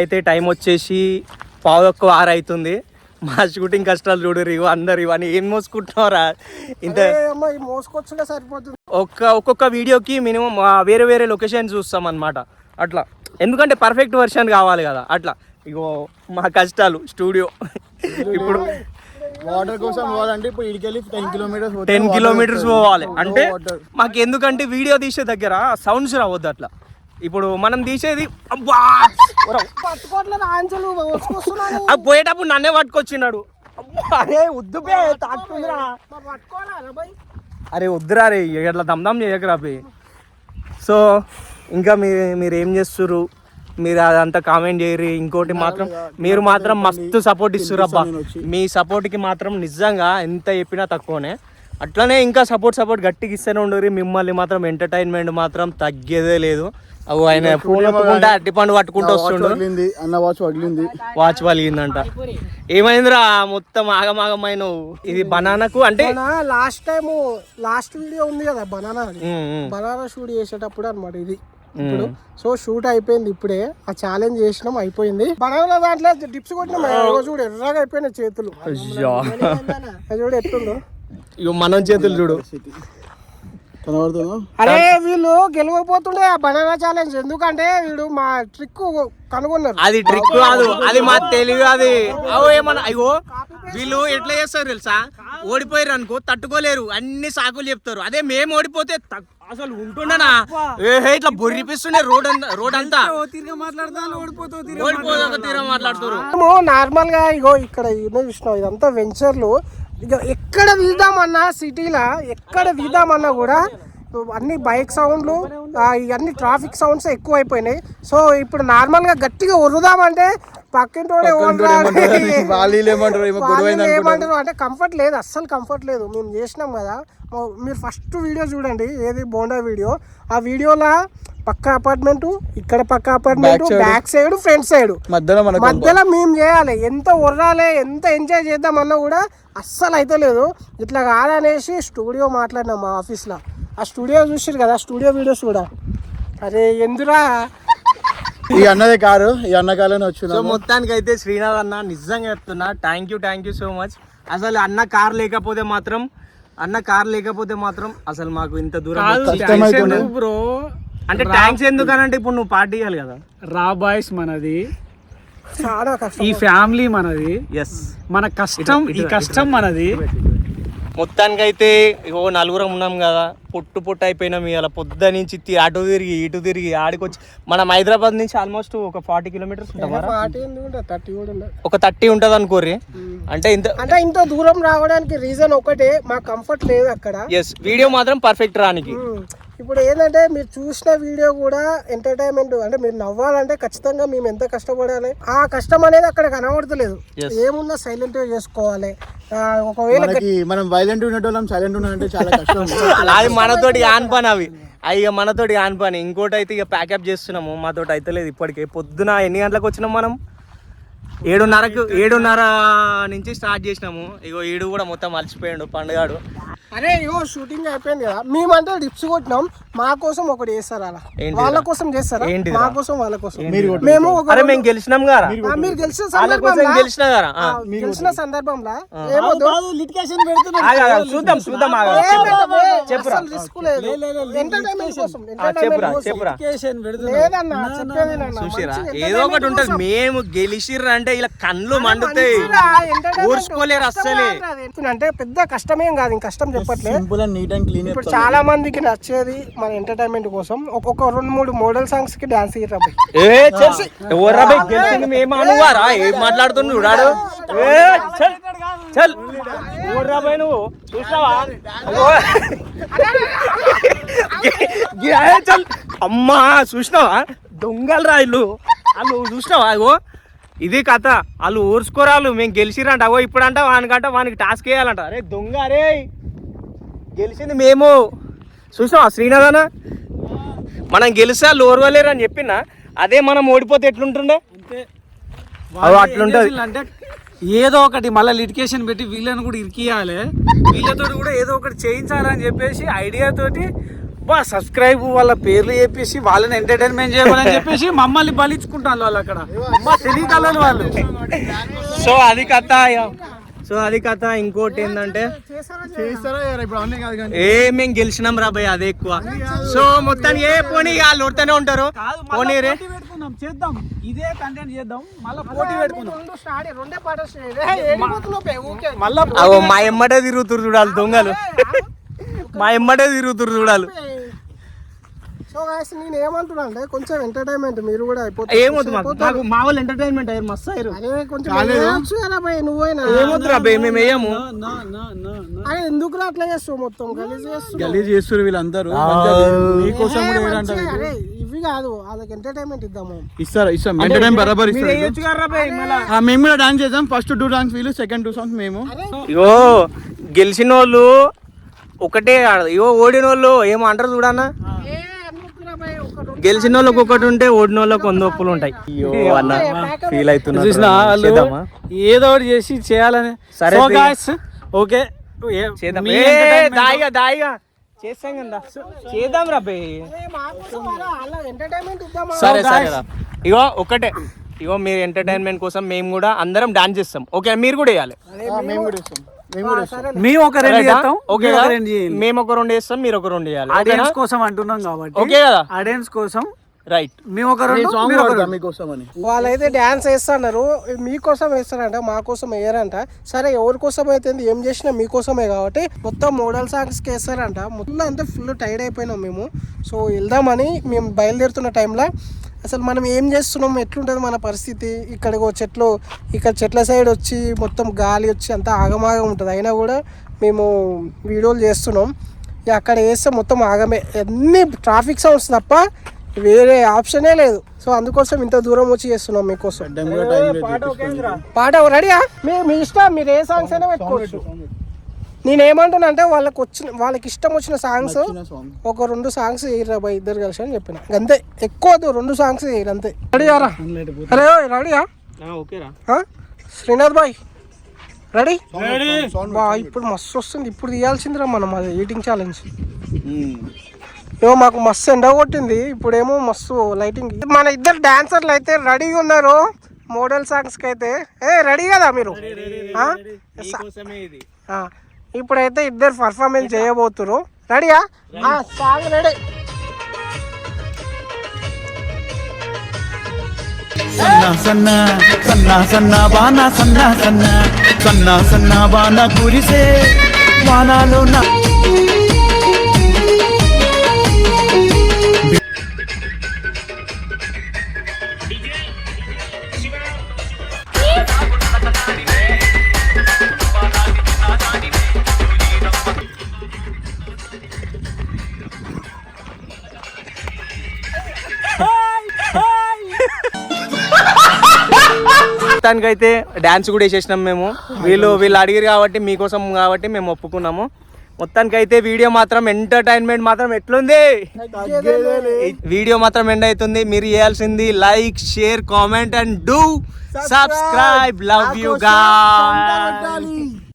అయితే టైం వచ్చేసి పావుదొక్క ఆరు అవుతుంది మా షూటింగ్ కష్టాలు చూడు ఇవి అందరు ఇవన్నీ ఏం మోసుకుంటున్నారా ఇంత మోసుకొచ్చుంటే సరిపోతుంది. ఒక్క ఒక్కొక్క వీడియోకి మినిమం వేరే వేరే లొకేషన్ చూస్తాం అనమాట అట్లా. ఎందుకంటే పర్ఫెక్ట్ వర్షన్ కావాలి కదా. అట్లా. ఇగో మా కష్టాలు స్టూడియో. ఇప్పుడు వాటర్ కోసం పోవాలంటే ఇప్పుడు ఇడికెళ్ళి టెన్ కిలోమీటర్స్ టెన్ కిలోమీటర్స్ పోవాలి. అంటే మాకు ఎందుకంటే వీడియో తీసే దగ్గర సౌండ్స్ రావద్దు అట్లా. ఇప్పుడు మనం తీసేది అబ్బా! ఒరవ్. పట్టుకోవట్లేదు ఆంచలు మోసుకొస్తున్నాను ఆ పోయేటప్పుడు నన్నే పట్టుకొచ్చినాడు. అరే వద్దు తాకుతుందిరా. అరే వద్దురా రే ఇట్లా దమ్దం చేయకరా బే సో ఇంకా మీరు మీరు ఏం చేస్తుర్రు? మీరు అదంతా కామెంట్ చేయరు ఇంకోటి మాత్రం మీరు మాత్రం మస్తు సపోర్ట్ ఇస్తుర్రు అబ్బా. మీ సపోర్ట్కి మాత్రం నిజంగా ఎంత చెప్పినా తక్కువనే. అట్లనే ఇంకా సపోర్ట్ సపోర్ట్ గట్టిగా ఇస్తూనే ఉండరు. మిమ్మల్ని మాత్రం ఎంటర్టైన్మెంట్ మాత్రం తగ్గేదే లేదు. అవు ఆయన ఫోన్ పట్టుకుంటా అట్టి పండు పట్టుకుంటూ వస్తుండు. అన్న వాచ్ పగిలింది వాచ్ పలిగిందంట ఏమైందిరా మొత్తం ఆగమాగమైన ఇది బనానాకు అంటే లాస్ట్ టైం లాస్ట్ వీడియో ఉంది కదా బనానా. బనానా షూట్ చేసేటప్పుడు అన్నమాట ఇది. ఇప్పుడు సో షూట్ అయిపోయింది ఇప్పుడే. ఆ ఛాలెంజ్ చేసినాం అయిపోయింది. బనానా దాంట్లో డిప్స్ కొట్టినాం చూడు ఎర్రగా అయిపోయినాయి చేతులు. చూడు ఎట్లుందో. ఇగో మనం చేతులు చూడు. అరే వీళ్ళు గెలవకపోతుండే ఆ బనానా ఛాలెంజ్ ఎందుకంటే వీడు మా ట్రిక్ కనుగొన్నారు. అది ట్రిక్ కాదు. అది మా తెలివి అది. అవో ఏమన్నా అయ్యో వీళ్ళు ఎట్లా చేస్తారు తెలుసా? ఓడిపోయారు అనుకో తట్టుకోలేరు. అన్ని సాకులు చెప్తారు. అదే మేము ఓడిపోతే అసలు ఉంటుండనా? ఏ హే, ఇట్లా బొర్రిపిస్తుండే రోడ్ అంతా రోడ్ అంతా. ఓడిపోదాక తీరా మాట్లాడుతారు. నార్మల్గా ఇగో ఇక్కడ ఇదంతా వెంచర్లు ఇక ఎక్కడ తీద్దామన్నా సిటీలో ఎక్కడ తీద్దామన్నా కూడా అన్ని బైక్ సౌండ్లు ఇవన్నీ ట్రాఫిక్ సౌండ్స్ ఎక్కువ అయిపోయినాయి సో ఇప్పుడు నార్మల్గా గట్టిగా వరుదామంటే పక్కింటోడే ఏమంటారు? అంటే కంఫర్ట్ లేదు అస్సలు కంఫర్ట్ లేదు. మేము చేసినాం కదా. మీరు ఫస్ట్ వీడియో చూడండి ఏది బోండా వీడియో. ఆ వీడియోలో పక్క అపార్ట్మెంట్ ఇక్కడ పక్క apartment back side front side మధ్యలో మనకు మధ్యలో మేము చేయాలి. ఎంత ఉర్రాలి ఎంత ఎంజాయ్ చేద్దామన్నా కూడా అస్సలు అయితే లేదు. ఇట్లా కాదనేసి స్టూడియో మాట్లాడినాం మా ఆఫీస్లో ఆ స్టూడియో చూసారు కదా స్టూడియో వీడియోస్ కూడా. అరే ఎందురా? ఈ అన్నదే కారు ఈ అన్న కాలని సో వచ్చింది మొత్తానికి అయితే శ్రీనాథ్ అన్న నిజంగా చెప్తున్నా thank you thank you so much అసలు అన్న కార్ లేకపోతే మాత్రం అన్న కార్ లేకపోతే మాత్రం అసలు మాకు ఇంత దూరం. బ్రో అంటే ట్యాంక్స్ ఎందుకనంటే ఇప్పుడు నువ్వు పార్టీ ఇవ్వాలి కదా. రా బాయ్స్ మనది. చాలా కష్టం. ఈ ఫ్యామిలీ మనది. ఎస్ మన కష్టం ఈ కష్టం మనది. మొత్తానికి అయితే ఓ నలుగురం ఉన్నాం కదా పొట్టు పొట్టు అయిపోయినాం ఇవాళ పొద్దు నుంచి అటు తిరిగి ఇటు తిరిగి ఆడికొచ్చి మనం హైదరాబాద్ నుంచి ఆల్మోస్ట్ ఒక ఫార్టీ కిలోమీటర్స్ ఉండదు ఒక థర్టీ ఉంటుంది అనుకోర్రి అంటే ఇంత అంటే ఇంత దూరం రావడానికి రీజన్ ఒకటే మా కంఫర్ట్ లేదు అక్కడ. ఎస్ వీడియో మాత్రం పర్ఫెక్ట్ రానికి. ఇప్పుడు ఏంటంటే మీరు చూసిన వీడియో కూడా ఎంటర్టైన్మెంట్ అంటే మీరు నవ్వాలంటే ఖచ్చితంగా మేము ఎంత కష్టపడాలి? ఆ కష్టం అనేది అక్కడ కనబడతలేదు. ఏమున్నా సైలెంట్గా చేసుకోవాలి. ఒకవేళ మనం వైలెంట్ ఉండేటోళ్ళం సైలెంట్ ఉన్నామంటే చాలా కష్టం. అది మనతోటి ఆన్ పని అవి. అవి ఇక మనతోటి ఆన్ పని. ఇంకోటి అయితే ఇక ప్యాకప్ చేస్తున్నాము. మాతోటి అయితే లేదు ఇప్పటికే. పొద్దున ఎన్ని గంటలకు వచ్చినాం మనం? ఏడున్నరకు ఏడున్నర నుంచి స్టార్ట్ చేసినాము. ఇగో ఈడు కూడా మొత్తం మర్చిపోయాడు పండుగాడు. అరే ఇగో షూటింగ్ అయిపోయింది కదా. మేమంటే డిప్స్ కొట్టినాం. మా కోసం ఒకటి చేస్తారు? అలా? వాళ్ళ కోసం చేస్తారా? మా కోసం వాళ్ళ కోసం. మేము అరే మేము గెలిచినాం కదా. మీరు గెలిచిన సందర్భంలో? గెలిచినా కదా? గెలిచిన సందర్భంలో? ఏమో లిటికేషన్ చూద్దాం చూద్దాం. చెప్పురా? రిస్క్ లేదు. ఎంటర్టైన్మెంట్ కోసం చెప్పురా చెప్పురా? లేదన్నా చెప్పేది ఏదో ఒకటి ఉంటది. మేము గెలిచిర్రు అంటే ఇలా కళ్ళు మండుతాయి. ఊర్చుకోలేరు అస్సలే. అంటే పెద్ద కష్టమేం కాదు ఇంక కష్టం చెప్పట్లే. Simple and neat and clean ఇప్పుడు చాలా మందికి నచ్చేది మన ఎంటర్టైన్మెంట్ కోసం. ఒక్కొక్క రెండు మూడు మోడల్ సాంగ్స్కి డాన్స్ ఇయ్యరా ఏ చల్ ఎవర్రా బై? గెలిచింది మేము అనువారా ఏం మాట్లాడుతుంది చూడాడు ఏ చల్ చల్ ఎవర్రా బై నువ్వు? చూసావా చల్ అమ్మా చూసినావా? దొంగలు రా ఇల్లు వాళ్ళు చూసినావా? అగో ఇది కథ. వాళ్ళు ఊర్చుకోరాలు మేము గెలిచిరంట అగో ఇప్పుడంట వానికంట వానికి టాస్క్ వేయాలంట అరే దొంగ అరే. గెలిచింది మేము. చూసినావా శ్రీనాథ్ అన్న మనం వాళ్ళు ఓర్వలేరు అని చెప్పినా. అదే మనం ఓడిపోతే ఎట్లుంటుండే? అవి అట్లుంటది. అంటే ఏదో ఒకటి మళ్ళీ లిటికేషన్ పెట్టి వీళ్ళని కూడా ఇరికియాలి వీళ్ళతో కూడా ఏదో ఒకటి చేయించాలని చెప్పేసి ఐడియా తోటి బా సబ్స్క్రైబ్ వాళ్ళ పేర్లు చెప్పేసి వాళ్ళని ఎంటర్టైన్మెంట్ చేయాలని చెప్పేసి మమ్మల్ని బలించుకుంటారు వాళ్ళు అక్కడ. మా తెలియకలని వాళ్ళు. సో అది కథ. సో అది కథ. ఇంకోటి ఏంటంటే ఏ మేము గెలిచినాం రా భయ్ అదే ఎక్కువ. సో మొత్తానికి ఏ పోనీ వాళ్ళు కొడుతూనే ఉంటారు. పోనీ రే. చేద్దాం. ఇదే కంటెంట్ చేద్దాం మళ్ళీ పోటీ పెట్టుకుందాం. మళ్ళా మా ఎమ్మటే తిరుగుతురు చూడాలి దొంగలు. మా ఎమ్మటే తిరుగుతురు చూడాలి. సో గాయస్ నేను ఏమంటున్నా అంటే కొంచెం ఎంటర్టైన్మెంట్ మీరు కూడా అయిపోతుంది ఏమొద్దు మాకు. మా వాళ్ళు ఎంటర్టైన్మెంట్ అయ్యారు మస్తు అయ్యారు. అరే కొంచెం వేయొచ్చు కదా భయ్ నువ్వైనా? ఏమొద్దు రా మేము వేయము. నా నా నా నా అరే ఎందుకు అట్లా చేస్తావు మొత్తం? గలీజ్ చేస్తావు గలీజ్ చేస్తారు వీళ్ళందరూ. మీకోసం కూడా ఏడంటారు మంచిగా, అరే ఇవి కాదు వాళ్ళకి ఎంటర్టైన్మెంట్ ఇద్దాము ఇస్తారా ఇస్తాం. ఎంటర్టైన్ బరాబర్ మీరు ఇస్తారు వేయొచ్చు కదా రా భయ్ మళ్ళా? ఆ, మేము కూడా డాన్స్ చేద్దాం. ఫస్ట్ టూ వీళ్ళు సెకండ్ టూ సాంగ్స్ మేము. ఇగో గెలిచిన వాళ్ళు ఒకటే ఆడదు ఇగో ఓడిన వాళ్ళు ఏమో అంటారు చూడన్నా ఏ ఎందుకురా భయ్ ఒక రెండు గెలిచిన వాళ్ళకి ఒకటి ఉంటే ఓడిన వాళ్ళకి వంద ఒప్పులు ఉంటాయి. అయ్యో అన్న ఫీల్ అవుతున్నా చూసిన వాళ్ళు చేద్దామా? ఏదో ఒకటి చేసి చేయాలని. సరే. గాయస్ ఓకే దాయిగా దాయిగా. చేస్తాం కదా. చేద్దాం సరే సరే ఇగో ఒకటే. ఇగో మీరు ఎంటర్టైన్మెంట్ కోసం మేము కూడా అందరం డాన్స్ చేస్తాం. ఓకే మీరు కూడా వేయాలి. మేము ఒక రెండు చేస్తాం ఓకే రెండు చేయండి. మేము ఒక రెండు చేస్తాం మీరు ఒక రెండు చేయాలి. ఆడియన్స్ కోసం అంటున్నాం కాబట్టి ఓకే కదా? ఆడియన్స్ కోసం రైట్ మేము ఒక రెండు సాంగ్ పాడతాం. మీకోసం అని వాళ్ళైతే డ్యాన్స్ వేస్తున్నారు మీకోసం వేస్తారంట మా కోసం వేయరంట. సరే ఎవరి కోసం అయితే ఏం చేసినా మీకోసమే కాబట్టి మొత్తం మోడల్ సాంగ్స్కి వేస్తారంట. మొత్తం అంటే ఫుల్ టైర్డ్ అయిపోయినాం మేము. సో వెళ్దామని మేము బయలుదేరుతున్న టైంలో అసలు మనం ఏం చేస్తున్నాం? ఎట్లుంటుంది మన పరిస్థితి? ఇక్కడికి చెట్లు ఇక్కడ చెట్ల సైడ్ వచ్చి మొత్తం గాలి వచ్చి అంతా ఆగమాగం ఉంటుంది. అయినా కూడా మేము వీడియోలు చేస్తున్నాం. ఇక అక్కడ వేస్తే మొత్తం ఆగమే. అన్ని ట్రాఫిక్ సౌండ్స్ తప్ప వేరే ఆప్షనే లేదు. సో అందుకోసం ఇంత దూరం వచ్చి చేస్తున్నాం మీకోసం. పాట రెడీయా? మీ మీ ఇష్టం. మీరు ఏ సాంగ్స్ అయినా పెట్టుకోవచ్చు. నేను ఏమంటున్నా అంటే వాళ్ళకి వచ్చిన వాళ్ళకి ఇష్టం వచ్చిన సాంగ్స్ సాంగ్ ఒక రెండు సాంగ్స్ వేయరా బాయ్ ఇద్దరు కలిసి అని చెప్పిన. అంతే. ఎక్కువ వద్దు, రెండు సాంగ్స్ వేయరు అంతే. రెడీయా రా అరే రెడీయా? ఓకేరా? శ్రీనాథ్ బాయ్. రెడీ? బా ఇప్పుడు మస్తు వస్తుంది. ఇప్పుడు తీయాల్సిందిరా మనం అది ఈటింగ్ ఛాలెంజ్ ఏమో మాకు మస్తు ఎండ కొట్టింది. ఇప్పుడేమో మస్తు లైటింగ్ మన ఇద్దరు డాన్సర్లు అయితే రెడీగా ఉన్నారు మోడల్ సాంగ్స్కి అయితే. ఏ రెడీ కదా మీరు? ఇప్పుడైతే ఇద్దరు పర్ఫార్మెన్స్ చేయబోతున్నారు రెడీయా సాంగ్ రెడీ సన్న సన్న సన్న సన్న బాణ సన్న సన్న సన్న సన్న బాణ కురిసే వానాలో నా మొత్తానికైతే డాన్స్ కూడా వేసేసినాం మేము. వీళ్ళు వీళ్ళు అడిగారు కాబట్టి మీకోసం కాబట్టి మేము ఒప్పుకున్నాము. మొత్తానికైతే వీడియో మాత్రం ఎంటర్టైన్మెంట్ మాత్రం ఎట్లుంది? వీడియో మాత్రం ఎండ్ అవుతుంది. మీరు చేయాల్సింది like share comment and do subscribe love you గా